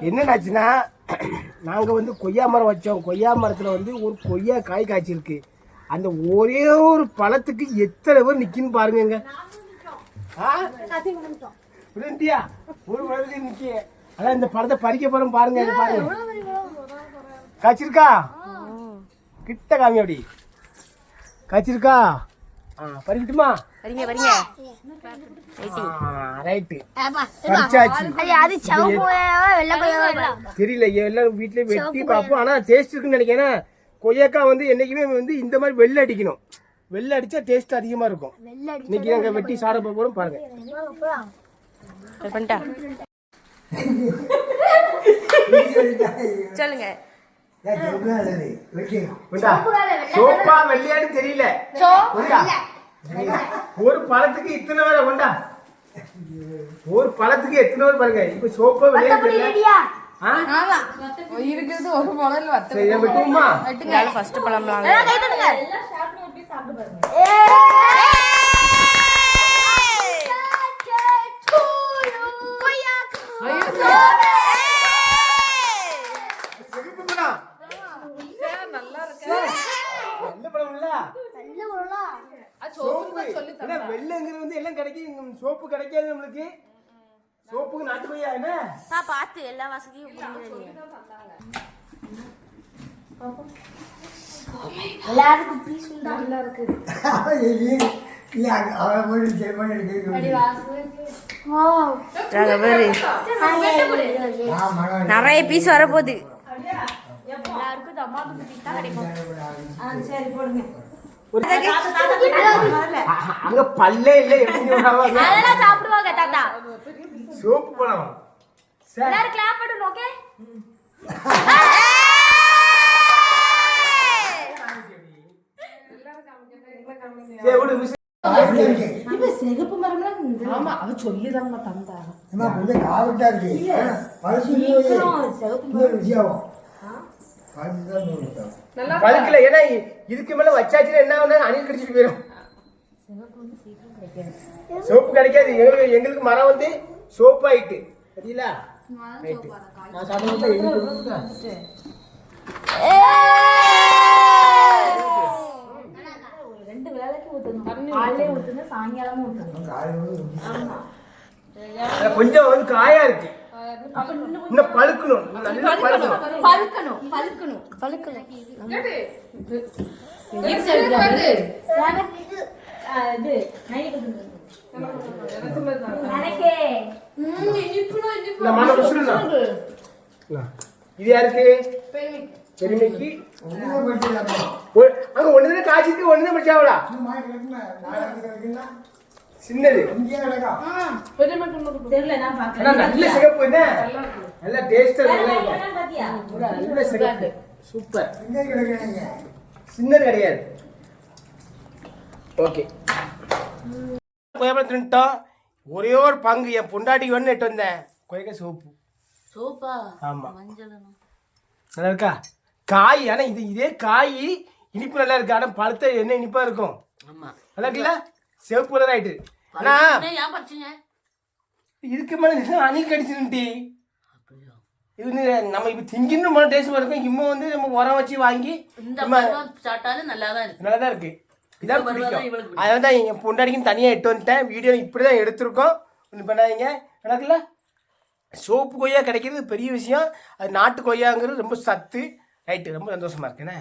என்னன்னாச்சுன்னா நாங்கள் வந்து கொய்யா மரம் வச்சோம். கொய்யா மரத்தில் வந்து ஒரு கொய்யா காய் காய்ச்சிருக்கு. அந்த ஒரே ஒரு பழத்துக்கு எத்தனை பேர் நிற்கின்னு பாருங்கங்க. ஆ? விழுந்தியா ஒரு பழத்துக்கு நிற்க அதான் இந்த பழத்தை பறிக்க போகிறோம் பாருங்க பாருங்க. காய்ச்சிருக்கா? கிட்ட காமி அப்படி? காய்ச்சிருக்கா? பறிக்கட்டுமா? வரீங்க வரீங்க ரைட்டு. பறிச்சாச்சு. தெரியல எல்லாரும் வீட்லயே வெட்டி பார்ப்போம். ஆனா டேஸ்ட் இருக்குன்னு நினைக்கிறேன். கொய்யாக்கா வந்து என்னைக்குமே வந்து இந்த மாதிரி வெள்ளை அடிக்கணும். வெள்ளை அடிச்சா டேஸ்ட் அதிகமா இருக்கும். இன்னைக்கு நாங்க வெட்டி சாட போறோம் பாருங்க. சொல்லுங்க. சோப்பா வெள்ளையான்னு தெரியல. ஒரு பழத்துக்கு இத்தனை வேலை கொண்டா? ஒரு பழத்துக்கு எத்தனை பேர் பாருங்க. இப்ப சோப்பா ஆ? இருக்கிறது ஒரு பழம் ஃபர்ஸ்ட் பழம்லாம் சிகப்பு பழம் நல்ல பழம் இல்ல சோப்பு என்ன வெள்ளைங்கிறது வந்து எல்லாம் கிடைக்கும். சோப்பு கிடைக்காது நம்மளுக்கு. சோப்புக்கு நாட்டு கொய்யா என்ன? பார்த்து எல்லா வசதியும் எல்லாருக்கும் பீஸ் நல்லா இருக்கு நிறைய பீஸ் வரப்போகுது. அ- அங்க பல்லே இல்ல எப்படி சாப்பிடுவாங்க தாத்தா. சோப்பு பழம் சரி. எல்லாரும் கிளாப் பண்ணணும் ஓகே ஆமா அவ சொல்லிதாங்க தந்தா. பழுக்கல ஏன்னா இதுக்கு மேல வச்சாச்சுன்னா என்ன ஆகுனா அணில் கடிச்சிட்டு போயிடும் சோப்பு கிடைக்காது. எங்களுக்கு எங்களுக்கு மரம் வந்து சோப்பு ஆயிட்டு சரிங்களா கொஞ்சம் வந்து காயா இருக்கு. இன்னும் பழுக்கணும். நல்லா பழுக்கணும். பழுக்கணும். இது யாருக்கு? பெருமைக்கு அங்க ஒண்ணுதான் காய்ச்சிட்டு ஒண்ணுதான் படிச்சாவளா சின்னது. தெரியல நான் நல்ல சிகப்பு என்ன? நல்ல டேஸ்டா பாத்தியா? நல்ல சிகப்பு. சூப்பர். சின்னது கிடையாது. ஓகே. கொய்யாப்பழம் தின்ட்டோம் ஒரே ஒரு பங்கு. என் பொண்டாட்டிக்கு வந்து எட்டு வந்தேன். கொய்யா சோப்பு. சோப்பா? ஆமா. மஞ்சள் நல்லா இருக்கா? காய் ஆனா இது இதே காய் இனிப்பு நல்லா இருக்கு. ஆனா பழுத்த என்ன இனிப்பா இருக்கும். ஆமா. நல்லா இருக்குல்ல? சிவப்பு கலர் ஆயிட்டு. ஆனா ஏன் இதுக்கு மேல அணில் கடிச்சிருந்துட்டி. இது நம்ம இப்ப திங்கின்னு மேல டேஸ்ட் இருக்கும் இம்ம வந்து நம்ம உரம் வச்சு வாங்கி இந்த சாப்பிட்டாலும் நல்லா தான் இருக்கு. நல்லா தான் இருக்கு இதான் பிடிக்கும். அதனால தான் என் பொண்டாடிக்கும் தனியாக எட்டு வந்துட்டேன். வீடியோ இப்படி தான் எடுத்திருக்கோம். ஒன்றும் பண்ணாதீங்க. எனக்குல்ல சோப்பு கொய்யா கிடைக்கிறது பெரிய விஷயம். அது நாட்டு கொய்யாங்கிறது ரொம்ப சத்து. ரைட்டு ரொம்ப சந்தோஷமா இருக்குண்ணே